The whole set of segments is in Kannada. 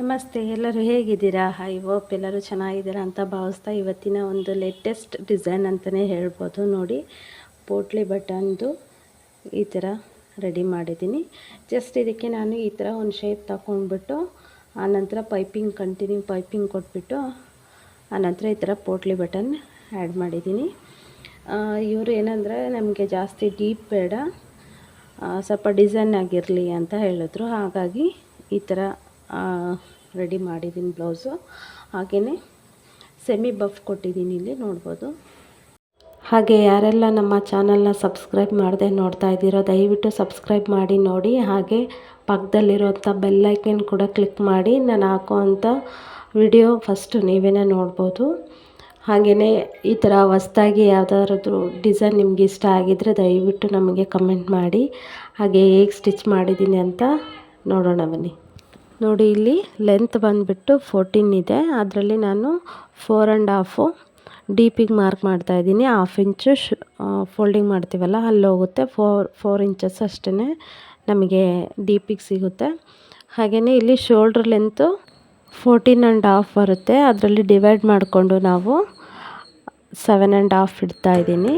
ನಮಸ್ತೆ, ಎಲ್ಲರೂ ಹೇಗಿದ್ದೀರಾ? ಐ ಹೋಪ್ ಎಲ್ಲರೂ ಚೆನ್ನಾಗಿದ್ದೀರಾ ಅಂತ ಭಾವಿಸ್ತಾ ಇವತ್ತಿನ ಒಂದು ಲೇಟೆಸ್ಟ್ ಡಿಸೈನ್ ಅಂತಲೇ ಹೇಳ್ಬೋದು. ನೋಡಿ, ಪೋಟ್ಲಿ ಬಟನ್ದು ಈ ಥರ ರೆಡಿ ಮಾಡಿದ್ದೀನಿ. ಜಸ್ಟ್ ಇದಕ್ಕೆ ನಾನು ಈ ಥರ ಒಂದು ಶೇಪ್ ತಗೊಂಡ್ಬಿಟ್ಟು ಆನಂತರ ಪೈಪಿಂಗ್ ಕಂಟಿನ್ಯೂ ಪೈಪಿಂಗ್ ಕೊಟ್ಬಿಟ್ಟು ಆನಂತರ ಈ ಥರ ಪೋಟ್ಲಿ ಬಟನ್ ಆ್ಯಡ್ ಮಾಡಿದ್ದೀನಿ. ಇವರು ಏನಂದರೆ, ನಮಗೆ ಜಾಸ್ತಿ ಡೀಪ್ ಬೇಡ ಸ್ವಲ್ಪ ಡಿಸೈನ್ ಆಗಿರಲಿ ಅಂತ ಹೇಳಿದ್ರು. ಹಾಗಾಗಿ ಈ ಥರ ರೆಡಿ ಮಾಡಿದ್ದೀನಿ ಬ್ಲೌಸು. ಹಾಗೆಯೇ ಸೆಮಿ ಬಫ್ ಕೊಟ್ಟಿದ್ದೀನಿ ಇಲ್ಲಿ, ನೋಡ್ಬೋದು. ಹಾಗೆ ಯಾರೆಲ್ಲ ನಮ್ಮ ಚಾನಲ್ನ ಸಬ್ಸ್ಕ್ರೈಬ್ ಮಾಡದೆ ನೋಡ್ತಾ ಇದ್ದೀರೋ, ದಯವಿಟ್ಟು ಸಬ್ಸ್ಕ್ರೈಬ್ ಮಾಡಿ, ನೋಡಿ. ಹಾಗೆ ಪಕ್ಕದಲ್ಲಿರೋಂಥ ಬೆಲ್ಲೈಕನ್ ಕೂಡ ಕ್ಲಿಕ್ ಮಾಡಿ, ನಾನು ಹಾಕೋವಂಥ ವಿಡಿಯೋ ಫಸ್ಟು ನೀವೇ ನೋಡ್ಬೋದು. ಹಾಗೆಯೇ ಈ ಥರ ಹೊಸ್ದಾಗಿ ಯಾವುದಾದ್ರೂ ಡಿಸೈನ್ ನಿಮ್ಗೆ ಇಷ್ಟ ಆಗಿದ್ದರೆ ದಯವಿಟ್ಟು ನಮಗೆ ಕಮೆಂಟ್ ಮಾಡಿ. ಹಾಗೆ ಹೇಗೆ ಸ್ಟಿಚ್ ಮಾಡಿದ್ದೀನಿ ಅಂತ ನೋಡೋಣ ಬನ್ನಿ. ನೋಡಿ, ಇಲ್ಲಿ ಲೆಂತ್ ಬಂದುಬಿಟ್ಟು ಫೋರ್ಟೀನ್ ಇದೆ. ಅದರಲ್ಲಿ ನಾನು ಫೋರ್ ಆ್ಯಂಡ್ ಹಾಫು ಡೀಪಿಗೆ ಮಾರ್ಕ್ ಮಾಡ್ತಾ ಇದ್ದೀನಿ. ಹಾಫ್ ಇಂಚು ಶ್ ಫೋಲ್ಡಿಂಗ್ ಮಾಡ್ತೀವಲ್ಲ, ಅಲ್ಲಿ ಹೋಗುತ್ತೆ. ಫೋರ್ ಫೋರ್ ಇಂಚಸ್ ಅಷ್ಟೇ ನಮಗೆ ಡೀಪಿಗೆ ಸಿಗುತ್ತೆ. ಹಾಗೆಯೇ ಇಲ್ಲಿ shoulder length fourteen and half ಬರುತ್ತೆ. ಅದರಲ್ಲಿ ಡಿವೈಡ್ ಮಾಡಿಕೊಂಡು ನಾವು ಸೆವೆನ್ ಆ್ಯಂಡ್ ಹಾಫ್ ಇಡ್ತಾ ಇದ್ದೀನಿ.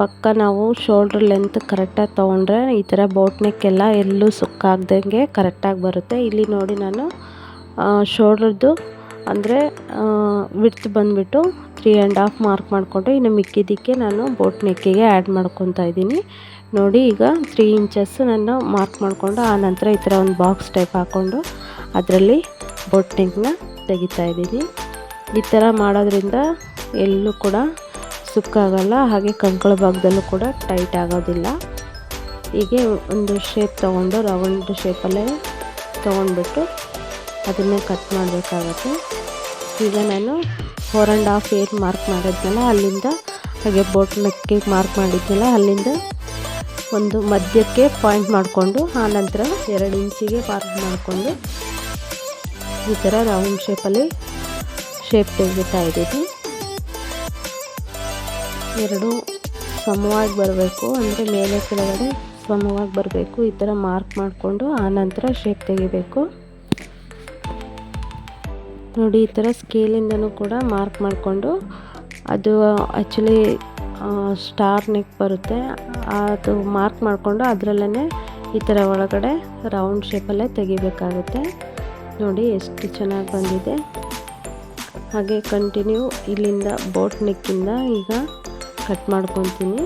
ಪಕ್ಕ ನಾವು ಶೋಲ್ಡ್ರ್ ಲೆಂತ್ ಕರೆಕ್ಟಾಗಿ ತೊಗೊಂಡ್ರೆ ಈ ಥರ ಬೋಟ್ ನೆಕ್ಕೆಲ್ಲ ಎಲ್ಲೂ ಸುಕ್ಕಾಗ್ದಂಗೆ ಕರೆಕ್ಟಾಗಿ ಬರುತ್ತೆ. ಇಲ್ಲಿ ನೋಡಿ ನಾನು ಶೋಲ್ಡ್ರದ್ದು ಅಂದರೆ ವಿಡ್ತ್ ಬಂದುಬಿಟ್ಟು ತ್ರೀ ಆ್ಯಂಡ್ ಹಾಫ್ ಮಾರ್ಕ್ ಮಾಡಿಕೊಂಡು ಇನ್ನು ಮಿಕ್ಕಿದ್ದಕ್ಕೆ ನಾನು ಬೋಟ್ ನೆಕ್ಕಿಗೆ ಆ್ಯಡ್ ಮಾಡ್ಕೊತಾ ಇದ್ದೀನಿ. ನೋಡಿ ಈಗ ತ್ರೀ ಇಂಚಸ್ ನಾನು ಮಾರ್ಕ್ ಮಾಡಿಕೊಂಡು ಆ ನಂತರ ಈ ಥರ ಒಂದು ಬಾಕ್ಸ್ ಟೈಪ್ ಹಾಕ್ಕೊಂಡು ಅದರಲ್ಲಿ ಬೋಟ್ ನೆಕ್ನ ತೆಗಿತಾ ಇದ್ದೀನಿ. ಈ ಥರ ಮಾಡೋದ್ರಿಂದ ಎಲ್ಲೂ ಕೂಡ ಸುಕ್ಕಾಗಲ್ಲ, ಹಾಗೆ ಕಂಕಳ ಭಾಗದಲ್ಲೂ ಕೂಡ ಟೈಟ್ ಆಗೋದಿಲ್ಲ. ಹೀಗೆ ಒಂದು ಶೇಪ್ ತೊಗೊಂಡು ರೌಂಡ್ ಶೇಪಲ್ಲೇ ತೊಗೊಂಡ್ಬಿಟ್ಟು ಅದನ್ನೇ ಕಟ್ ಮಾಡಬೇಕಾಗತ್ತೆ. ಈಗ ನಾನು ಫೋರ್ ಆ್ಯಂಡ್ ಹಾಫ್ ಏರ್ ಮಾರ್ಕ್ ಮಾಡಿದ್ನಲ್ಲ, ಅಲ್ಲಿಂದ ಹಾಗೆ ಬೋಟ್ ನೆಕ್ಕಿಗೆ ಮಾರ್ಕ್ ಮಾಡಿದ್ನಲ್ಲ, ಅಲ್ಲಿಂದ ಒಂದು ಮಧ್ಯಕ್ಕೆ ಪಾಯಿಂಟ್ ಮಾಡಿಕೊಂಡು ಆನಂತರ ಎರಡು ಇಂಚಿಗೆ ಮಾರ್ಕ್ ಮಾಡಿಕೊಂಡು ಈ ಥರ ರೌಂಡ್ ಶೇಪಲ್ಲಿ ಶೇಪ್ ತೆಗಿತಾ ಇದ್ದೀನಿ ಎರಡು ಸಮವಾಗಿ ಬರಬೇಕು, ಅಂದರೆ ಮೇಲೆ ಕೆಳಗಡೆ ಸಮವಾಗಿ ಬರಬೇಕು. ಈ ಥರ ಮಾರ್ಕ್ ಮಾಡಿಕೊಂಡು ಆನಂತರ ಶೇಪ್ ತೆಗಿಬೇಕು. ನೋಡಿ, ಈ ಥರ ಸ್ಕೇಲಿಂದನೂ ಕೂಡ ಮಾರ್ಕ್ ಮಾಡಿಕೊಂಡು ಅದು ಆ್ಯಕ್ಚುಲಿ ಸ್ಟಾರ್ ನೆಕ್ ಬರುತ್ತೆ. ಅದು ಮಾರ್ಕ್ ಮಾಡಿಕೊಂಡು ಅದರಲ್ಲೇ ಈ ಥರ ಒಳಗಡೆ ರೌಂಡ್ ಶೇಪಲ್ಲೇ ತೆಗಿಬೇಕಾಗುತ್ತೆ. ನೋಡಿ, ಎಷ್ಟು ಚೆನ್ನಾಗಿ ಬಂದಿದೆ. ಹಾಗೆ ಕಂಟಿನ್ಯೂ ಇಲ್ಲಿಂದ ಬೋಟ್ ನೆಕ್ಕಿಂದ ಈಗ ಕಟ್ ಮಾಡ್ಕೊತೀನಿ.